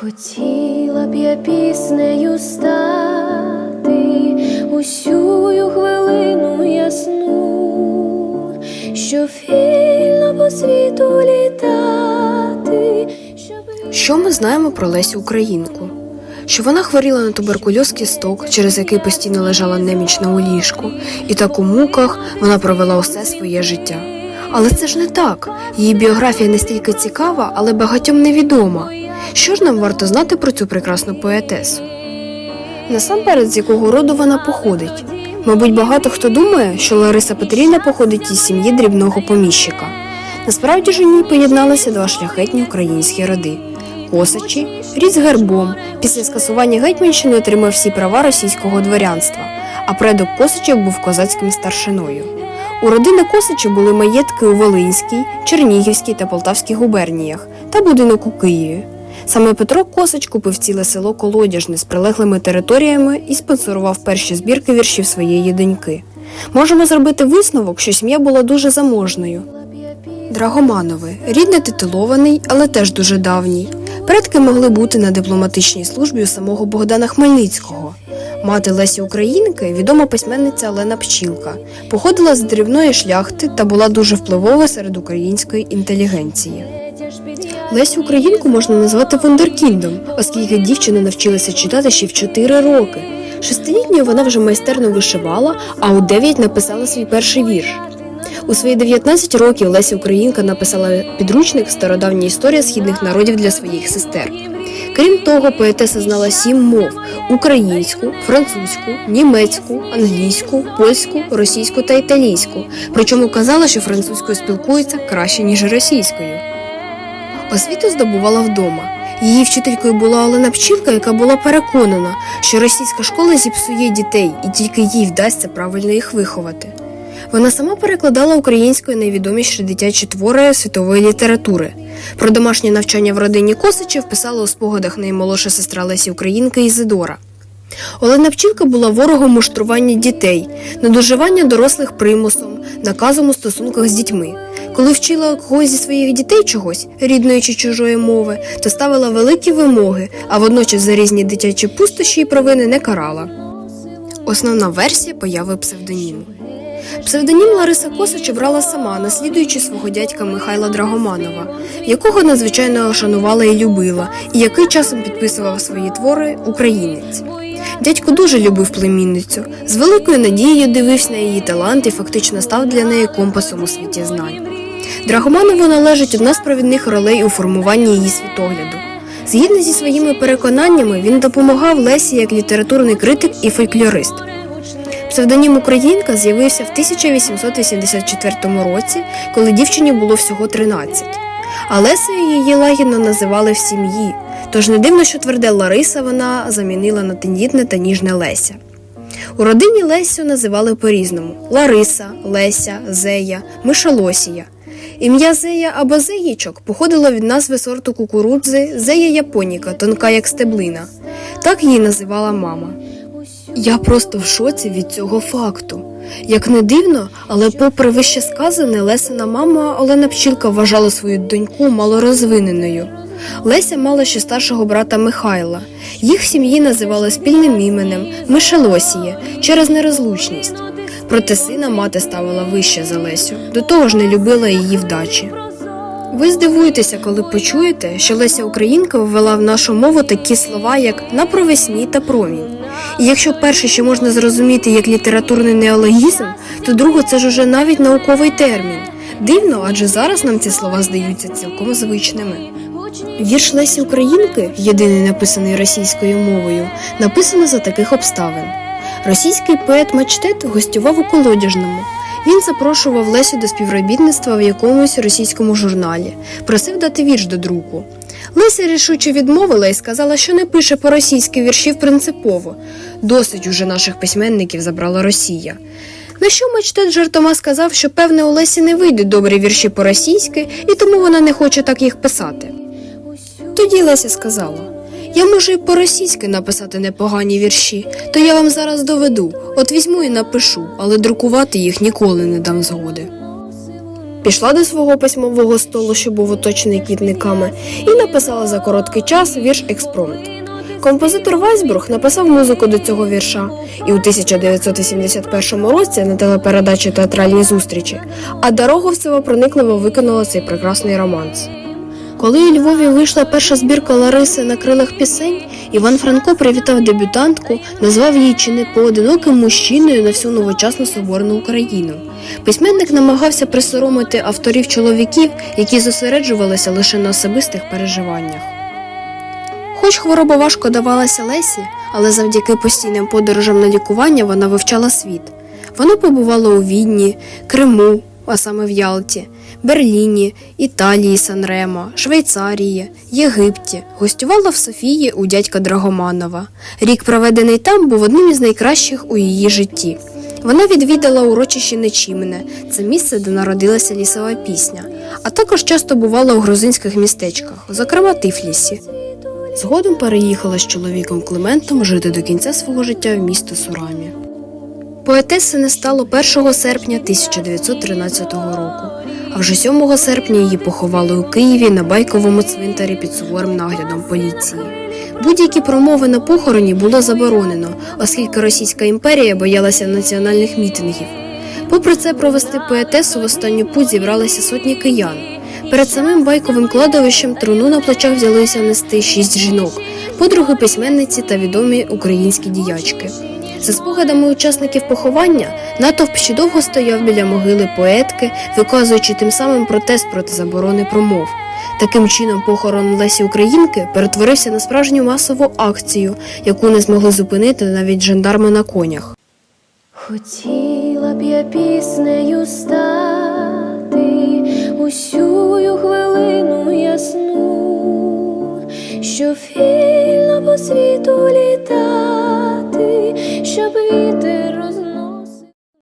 Хотіла б я піснею стати усю хвилину ясну, щоб вільно по світу літати, щоб Що ми знаємо про Лесю Українку? Що вона хворіла на туберкульоз кісток, через який постійно лежала немічна у ліжку, і так у муках вона провела усе своє життя. Але це ж не так. Її біографія настільки цікава, але багатьом невідома. Що ж нам варто знати про цю прекрасну поетесу? Насамперед, з якого роду вона походить. Мабуть, багато хто думає, що Лариса Петрівна походить із сім'ї дрібного поміщика. Насправді ж у ній поєдналися два шляхетні українські роди. Косачі, рід з гербом, після скасування Гетьманщини отримав всі права російського дворянства, а предок Косачів був козацьким старшиною. У родини Косачів були маєтки у Волинській, Чернігівській та Полтавській губерніях та будинок у Києві. Саме Петро Косач купив ціле село Колодяжне з прилеглими територіями і спонсорував перші збірки віршів своєї доньки. Можемо зробити висновок, що сім'я була дуже заможною. Драгоманови рід не титулований, але теж дуже давній. Предки могли бути на дипломатичній службі у самого Богдана Хмельницького. Мати Лесі Українки, відома письменниця Олена Пчілка, походила з дрібної шляхти та була дуже впливова серед української інтелігенції. Лесю Українку можна назвати вундеркіндом, оскільки дівчина навчилася читати ще в 4 роки. Шестилітньою вона вже майстерно вишивала, а у 9 написала свій перший вірш. У свої 19 років Леся Українка написала підручник Стародавня історія східних народів для своїх сестер. Крім того, поетеса знала сім мов: українську, французьку, німецьку, англійську, польську, російську та італійську. Причому казала, що французькою спілкується краще, ніж російською. Освіту здобувала вдома. Її вчителькою була Олена Пчілка, яка була переконана, що російська школа зіпсує дітей і тільки їй вдасться правильно їх виховати. Вона сама перекладала українською найвідоміші дитячі твори світової літератури. Про домашнє навчання в родині Косичів писала у спогадах наймолодша сестра Лесі Українки Ізидора. Олена Пчілка була ворогом муштрування дітей, надоживання дорослих примусом, наказом у стосунках з дітьми. Коли вчила когось зі своїх дітей чогось, рідної чи чужої мови, то ставила великі вимоги, а водночас за різні дитячі пустощі і провини не карала. Основна версія появи псевдоніму. Псевдонім Лариса Косач обрала сама, наслідуючи свого дядька Михайла Драгоманова, якого надзвичайно шанувала і любила, і який часом підписував свої твори українець. Дядько дуже любив племінницю, з великою надією дивився на її талант і фактично став для неї компасом у світі знань. Драгоманову належить одна з провідних ролей у формуванні її світогляду. Згідно зі своїми переконаннями, він допомагав Лесі як літературний критик і фольклорист. Псевдонім Українка з'явився в 1884 році, коли дівчині було всього 13. А Лесею її лагідно називали в сім'ї, тож не дивно, що тверде Лариса вона замінила на тендітне та ніжне Леся. У родині Лесю називали по-різному: Лариса, Леся, Зея, Мишалосія. Ім'я Зея або Зеїчок походило від назви сорту кукурудзи Зея японіка, тонка як стеблина. Так її називала мама. Я просто в шоці від цього факту. Як не дивно, але попри вище сказане, Лесина мама Олена Пчілка вважала свою доньку малорозвиненою. Леся мала ще старшого брата Михайла. Їх сім'ї називали спільним іменем Мишелосіє через нерозлучність. Проте сина мати ставила вище за Лесю, до того ж не любила її вдачі. Ви здивуєтеся, коли почуєте, що Леся Українка ввела в нашу мову такі слова, як на провесні та промінь. І якщо перше, що можна зрозуміти як літературний неологізм, то друге це ж уже навіть науковий термін. Дивно, адже зараз нам ці слова здаються цілком звичними. Вірш Лесі Українки, єдиний написаний російською мовою, написано за таких обставин. Російський поет Мачтет гостював у колодяжному. Він запрошував Лесю до співробітництва в якомусь російському журналі, просив дати вірш до друку. Леся рішуче відмовила і сказала, що не пише по-російськи віршів принципово. Досить уже наших письменників забрала Росія. На що Мачтет жартома сказав, що певне у Лесі не вийдуть добрі вірші по-російськи, і тому вона не хоче так їх писати. Тоді Леся сказала: Я можу і по-російськи написати непогані вірші, то я вам зараз доведу. От візьму і напишу, але друкувати їх ніколи не дам згоди. пішла до свого письмового столу, що був оточений квітниками, і написала за короткий час вірш Експромт. Композитор Вайсбург написав музику до цього вірша, і у 1981 році на телепередачі театральні зустрічі Ада Роговцева проникливо виконала цей прекрасний романс. Коли у Львові вийшла перша збірка Лариси на крилах пісень, Іван Франко привітав дебютантку, назвав її чи не поодиноким мужчиною на всю новочасну соборну Україну. Письменник намагався присоромити авторів чоловіків, які зосереджувалися лише на особистих переживаннях. Хоч хвороба важко давалася Лесі, але завдяки постійним подорожам на лікування вона вивчала світ. Вона побувала у Відні, Криму, а саме в Ялті, Берліні, Італії, Санремо, Швейцарії, Єгипті, гостювала в Софії у дядька Драгоманова. Рік, проведений там, був одним із найкращих у її житті. Вона відвідала урочище Нечімене, це місце, де народилася лісова пісня, а також часто бувала у грузинських містечках, зокрема Тифлісі. Згодом переїхала з чоловіком Климентом жити до кінця свого життя в місто Сурамі. Поетеси не стало 1 серпня 1913 року, а вже 7 серпня її поховали у Києві на байковому цвинтарі під суворим наглядом поліції. Будь-які промови на похороні було заборонено, оскільки Російська імперія боялася національних мітингів. Попри це, провести поетесу в останню путь зібралися сотні киян. Перед самим байковим кладовищем труну на плечах взялися нести шість жінок, подруги письменниці та відомі українські діячки. За спогадами учасників поховання, натовп ще довго стояв біля могили поетки, виказуючи тим самим протест проти заборони промов. Таким чином, похорон Лесі Українки перетворився на справжню масову акцію, яку не змогли зупинити навіть жандарми на конях. Хотіла б я піснею стати усю хвилину ясну, щоб вільно по світу літати,